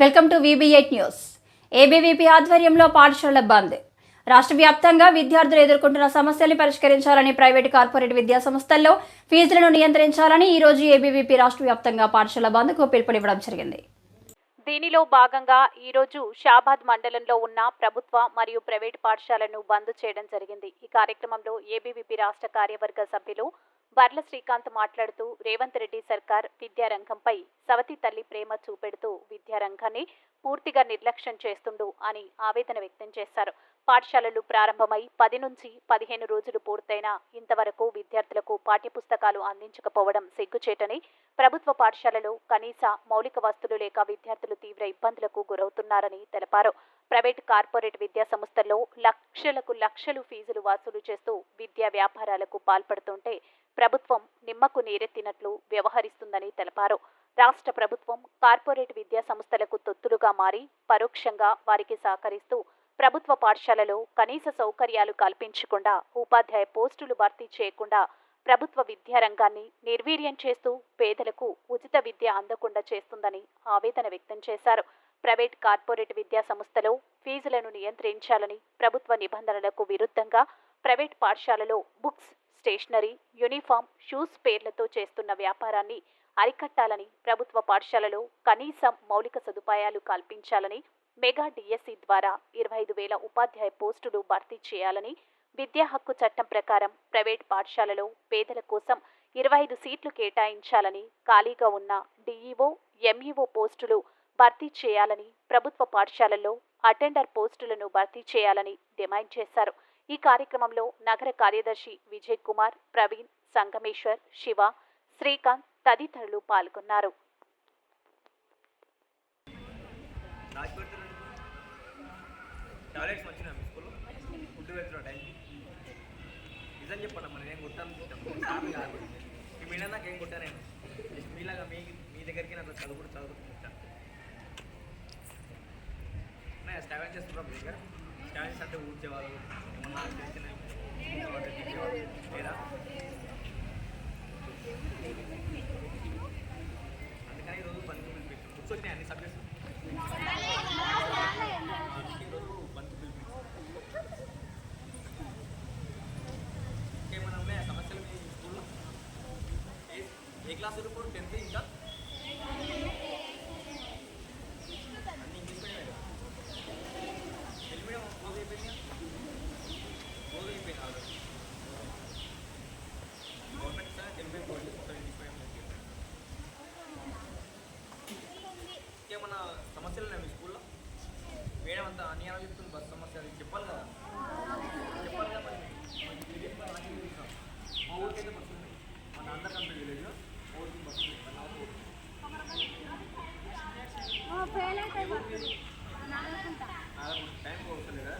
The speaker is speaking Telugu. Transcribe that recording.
Welcome to VB eight news. ABVP ఆధ్వర్యంలో పాఠశాల బంద్. రాష్ట్ర వ్యాప్తంగా విద్యార్థులు ఎదుర్కొంటున్న సమస్యల్ని పరిష్కరించాలని ప్రైవేటు కార్పొరేట్ విద్యా సంస్థల్లో ఫీజులను నియంత్రించాలని ఈరోజు ఏబీవీపీ రాష్ట్ర వ్యాప్తంగా పాఠశాల బంద్కు పిలుపునివ్వడం జరిగింది. దీనిలో భాగంగా ఈరోజు షాబాద్ మండలంలో ఉన్న ప్రభుత్వ మరియు ప్రైవేటు పాఠశాలను బంద్ చేయడం జరిగింది. ఈ కార్యక్రమంలో ఏబీవీపీ రాష్ట్ర కార్యవర్గ సభ్యులు బర్ల శ్రీకాంత్ మాట్లాడుతూ రేవంత్ రెడ్డి సర్కార్ విద్యారంగంపై సవతి తల్లి ప్రేమ చూపెడుతూ విద్యారంగాన్ని పూర్తిగా నిర్లక్ష్యం చేస్తుండు అని ఆవేదన వ్యక్తం చేశారు. పాఠశాలలు ప్రారంభమై పది నుంచి పదిహేను రోజులు పూర్తయినా ఇంతవరకు విద్యార్థులకు పాఠ్యపుస్తకాలు అందించకపోవడం సిగ్గుచేటని ప్రభుత్వ పాఠశాలలో కనీస మౌలిక వస్తువులు లేక విద్యార్థులు తీవ్ర ఇబ్బందులకు గురవుతున్నారని తెలిపారు. ప్రైవేట్ కార్పొరేట్ విద్యా సంస్థల్లో లక్షలకు లక్షలు ఫీజులు వసూలు చేస్తూ విద్యా వ్యాపారాలకు పాల్పడుతుంటే ప్రభుత్వం నిమ్మకు నీరెత్తినట్లు వ్యవహరిస్తుందని తెలిపారు. రాష్ట్ర ప్రభుత్వం కార్పొరేట్ విద్యా సంస్థలకు తొత్తులుగా మారి పరోక్షంగా వారికి సహకరిస్తూ ప్రభుత్వ పాఠశాలలో కనీస సౌకర్యాలు కల్పించకుండా ఉపాధ్యాయ పోస్టులు భర్తీ చేయకుండా ప్రభుత్వ విద్యారంగాన్ని నిర్వీర్యం చేస్తూ పేదలకు ఉచిత విద్య అందకుండా చేస్తుందని ఆవేదన వ్యక్తం చేశారు. ప్రైవేట్ కార్పొరేట్ విద్యా సంస్థలో ఫీజులను నియంత్రించాలని ప్రభుత్వ నిబంధనలకు విరుద్ధంగా ప్రైవేట్ పాఠశాలలో బుక్స్ స్టేషనరీ యూనిఫామ్ షూస్ పేర్లతో చేస్తున్న వ్యాపారాన్ని అరికట్టాలని ప్రభుత్వ పాఠశాలలో కనీసం మౌలిక సదుపాయాలు కల్పించాలని మెగా డిఎస్సి ద్వారా ఇరవై ఐదు వేల ఉపాధ్యాయ పోస్టులు భర్తీ చేయాలని విద్యా హక్కు చట్టం ప్రకారం ప్రైవేట్ పాఠశాలలో పేదల కోసం ఇరవై ఐదు సీట్లు కేటాయించాలని ఖాళీగా ఉన్న డిఈఓ ఎంఈఓ పోస్టులు భర్తీ చేయాలని ప్రభుత్వ పాఠశాలల్లో అటెండర్ పోస్టులను భర్తీ చేయాలని డిమాండ్ చేశారు. ఈ కార్యక్రమంలో నగర కార్యదర్శి విజయ్ కుమార్ ప్రవీణ్ సంగమేశ్వర్ శివ శ్రీకాంత్ తదితరులు పాల్గొన్నారు. టాయిలెట్స్ వచ్చినా మీ స్కూల్లో? ఫుడ్ పెడుతున్నా టైంకి నిజం చెప్పండి మనం నేను కొట్టాను సార్లు కాదు. మీ మీద నాకు ఏం కొట్టా నేను జస్ట్ మీలాగా మీ మీ దగ్గరికి నాకు చదువు కూడా చదువుకుంటా. స్టావెన్ చేస్తున్నా మీ దగ్గర? స్టావెన్స్ అంటే ఊడ్చేవాళ్ళు ఏమన్నా లేదా? అందుకని ఈరోజు పని కూర్చొచ్చినాయి అన్ని సబ్జెక్ట్స్ ఈరోజు బంధు పిలిపించాం ఇంకేమైనా ఉన్నాయా సమస్యలు మీ స్కూల్లో ఏ క్లాస్ వరకు టెన్త్ ఇంకా? అన్ని English medium Telugu medium close అయిపోయింది క్లోజ్ అయిపోయింది already government sir Telugu medium close మొత్తం ఇంగ్లీష్ మీడియం ఇంకేమన్నా సమస్యలు ఉన్నాయి మీ స్కూల్లో? మేడం అంతా అన్యాయం చెప్తుంది బస్ సమస్య అది చెప్పాలి కదా? చెప్పాలి కదా టైం పోతుంది కదా.